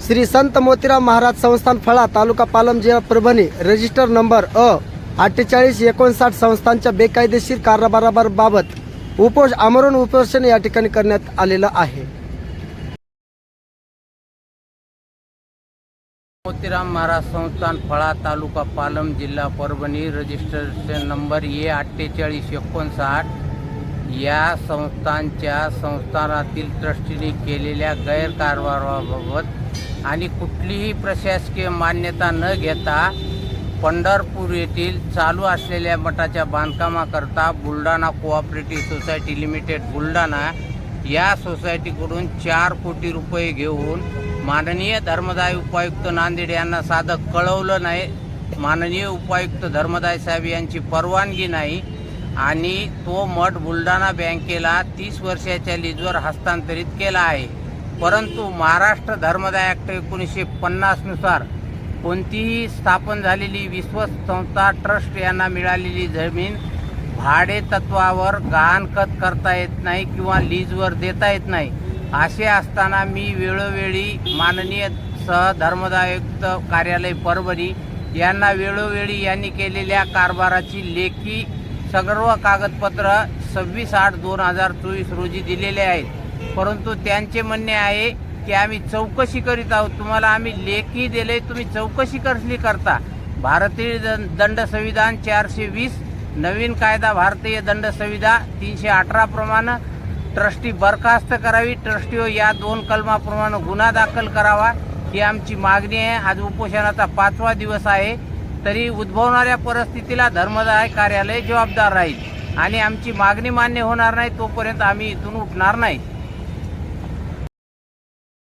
श्री संत मोतीराम महाराज संस्थान फळा तालुका पालम जिल्हा परभणी. रजिस्टर नंबर अ अठ्ठेचाळीस एकोणसाठ संस्थांच्या बेकायदेशीर कारभाराबाबत उपोष आमरण उपोषण या ठिकाणी करण्यात आलेलं आहे. मोतीराम महाराज संस्थान फळा तालुका पालम जिल्हा परभणी. रजिस्ट्रेशन नंबर ए अठ्ठेचाळीस एकोणसाठ. या संस्थांच्या संस्थानातील ट्रस्टीने केलेल्या गैरकारभाराबाबत आणि कुठलीही प्रशासकीय मान्यता न घेता पंढरपूर येथील चालू असलेल्या मठाच्या बांधकामाकरता Buldhana cooperative society limited Buldhana या सोसायटीकडून चार कोटी रुपये घेऊन माननीय धर्मदाय उपायुक्त नांदेड यांना साधं कळवलं नाही. माननीय उपायुक्त धर्मदाय साहेब यांची परवानगी नाही आणि तो मठ बुलढाणा बँकेला तीस वर्षाच्या लीजवर हस्तांतरित केला आहे. परंतु महाराष्ट्र धर्मदाय ॲक्ट एकोणीसशे पन्नासनुसार कोणतीही स्थापन झालेली विश्वस्त संस्था ट्रस्ट यांना मिळालेली जमीन भाडे तत्वावर गहाणखत करता येत नाही किंवा लीजवर देता येत नाही. असे असताना मी वेळोवेळी माननीय सहधर्मदायुक्त कार्यालय परभणी यांना वेळोवेळी यांनी केलेल्या कारभाराची लेखी सर्व कागदपत्र सव्वीस आठ दोन हजार चोवीस रोजी दिलेले आहेत. परंतु त्यांचे म्हणणे आहे की आम्ही चौकशी करीत आहोत. तुम्हाला आम्ही लेखी दिले तुम्ही चौकशी कसली करता? भारतीय दंड संविधान चारशे वीस नवीन कायदा भारतीय दंड संविधा तीनशे अठराप्रमाणे ट्रस्टी बरखास्त करावी ट्रस्टीवर या दोन कलमाप्रमाणे गुन्हा दाखल करावा ही आमची मागणी आहे. आज उपोषणाचा पाचवा दिवस आहे. तरी उद्भवणाऱ्या परिस्थितीला धर्मदाय कार्यालय जबाबदार राहील. आणि आमची मागणी मान्य होणार नाही तोपर्यंत आम्ही इथून उठणार नाही.